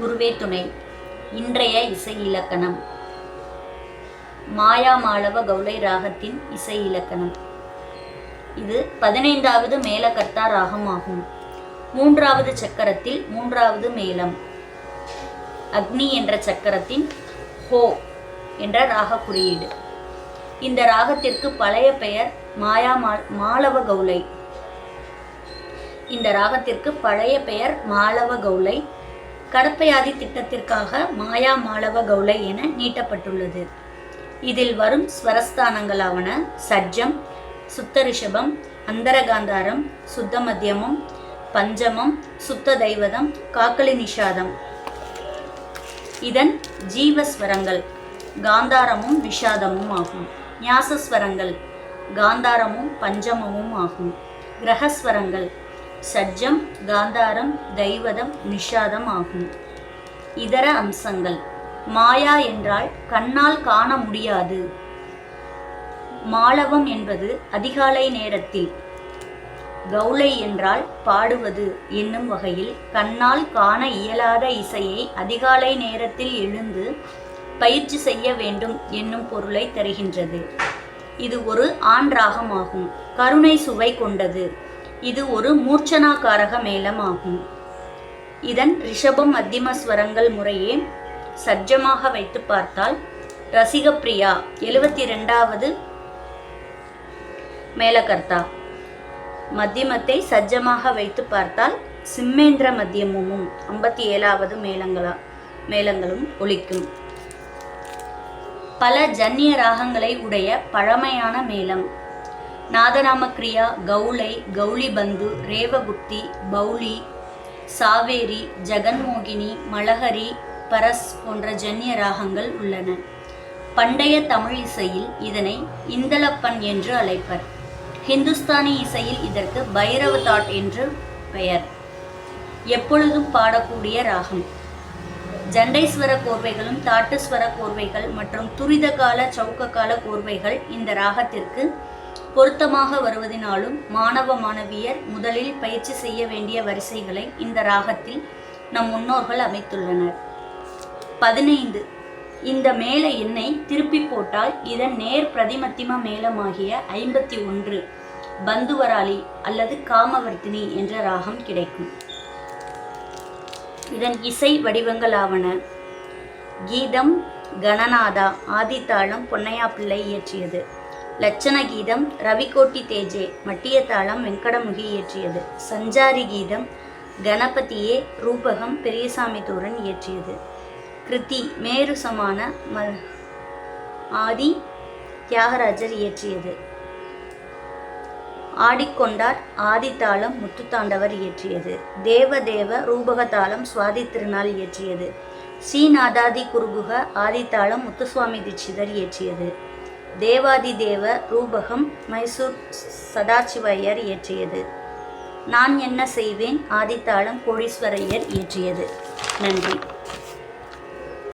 குருவே துணை இன்றைய இசை இலக்கணம். மாயா மாளவ கௌளை ராகத்தின் இசை இலக்கணம். இது பதினைந்தாவது மேலகர்த்தா ராகம் ஆகும் மூன்றாவது சக்கரத்தில் மூன்றாவது மேலம். அக்னி என்ற சக்கரத்தின் ஹோ என்ற ராக குறியீடு இந்த ராகத்திற்கு பழைய பெயர் மாயா மா- மாளவ கௌளை இந்த ராகத்திற்கு பழைய பெயர் மாளவ கௌளை கடப்பையாதி திட்டத்திற்காக மாயா மாளவ கௌளை என நீட்டப்பட்டுள்ளது. இதில் வரும் ஸ்வரஸ்தானங்களாவன சஜ்ஜம் சுத்த ரிஷபம் அந்தரகாந்தாரம் சுத்த மத்தியமம் பஞ்சமம் சுத்த தெய்வதம் காக்கலி நிஷாதம். இதன் ஜீவஸ்வரங்கள் காந்தாரமும் விஷாதமும் ஆகும். ஞாசஸ்வரங்கள் காந்தாரமும் பஞ்சமமும் ஆகும். கிரகஸ்வரங்கள் சஜ்ஜம் காந்தாரம் தெய்வதம் நிஷாதம் ஆகும். இதர அம்சங்கள். மாயா என்றால் கண்ணால் காண முடியாது. மாளவம் என்பது அதிகாலை நேரத்தில். கௌளை என்றால் பாடுவது என்னும் வகையில் கண்ணால் காண இயலாத இசையை அதிகாலை நேரத்தில் எழுந்து பயிற்சி செய்ய வேண்டும் என்னும் பொருளை தருகின்றது. இது ஒரு ஆண் ராகமாகும். கருணை சுவை கொண்டது. இது ஒரு மூர்ச்சனாகாரக மேளம் ஆகும் இதன் ரிஷபம் மத்தியம ஸ்வரங்கள் முறையே சஜ்ஜமாக வைத்து பார்த்தால் ரசிகப்பிரியா எழுவத்தி ரெண்டாவது மேலகர்த்தா மத்தியமத்தை சஜ்ஜமாக வைத்து பார்த்தால் சிம்மேந்திர மத்தியமும் ஐம்பத்தி ஏழாவது மேளங்களா மேளங்களும் ஒலிக்கும். பல ஜன்னிய ராகங்களை உடைய பழமையான மேளம் நாதநாமக்ரியா கௌளை கௌளிபந்து ரேவகுப்தி பௌளி சாவேரி ஜெகன்மோகினி மலஹரி பரஸ் போன்ற ஜன்னிய ராகங்கள் உள்ளன. பண்டைய தமிழ் இசையில் இதனை இந்தளப்பன் என்று அழைப்பர். ஹிந்துஸ்தானி இசையில் இதற்கு பைரவ தாட் என்று பெயர். எப்பொழுதும் பாடக்கூடிய ராகம். ஜண்டைஸ்வர கோர்வைகளும் தாட்டுஸ்வர கோர்வைகள் மற்றும் துரித கால சவுக்க கால கோர்வைகள் இந்த ராகத்திற்கு பொருத்தமாக வருவதினாலும் மாணவ மாணவியர் முதலில் பயிற்சி செய்ய வேண்டிய வரிசைகளை இந்த ராகத்தில் நம் முன்னோர்கள் அமைத்துள்ளனர். பதினைந்து. இந்த மேல எண்ணை திருப்பி போட்டால் இதன் நேர் பிரதிமத்திம மேளமாகிய ஐம்பத்தி ஒன்று பந்துவராளி அல்லது காமவர்த்தினி என்ற ராகம் கிடைக்கும். இதன் இசை வடிவங்களாவன. கீதம் கணநாதா ஆதித்தாளம் பொன்னையா பிள்ளை இயற்றியது. லட்சண கீதம் ரவிகோட்டி தேஜே மட்டிய தாளம் வெங்கடமுகி இயற்றியது. சஞ்சாரி கீதம் கணபதியே ரூபகம் பெரியசாமி தூரன் இயற்றியது. கிருதி மேரு சமான ம ஆதி தியாகராஜர் இயற்றியது. ஆடிக்கொண்டார் ஆதித்தாளம் முத்துத்தாண்டவர் இயற்றியது. தேவதேவ ரூபகதாளம் சுவாதி திருநாள் இயற்றியது. ஸ்ரீநாதாதி குருகுக ஆதித்தாளம் முத்துசுவாமி தீட்சிதர் இயற்றியது. தேவாதி தேவ ரூபகம் மைசூர் சதாசிவையர் இயற்றியது. நான் என்ன செய்வேன்? ஆதித்தாளம் கோடீஸ்வரையர் இயற்றியது. நன்றி.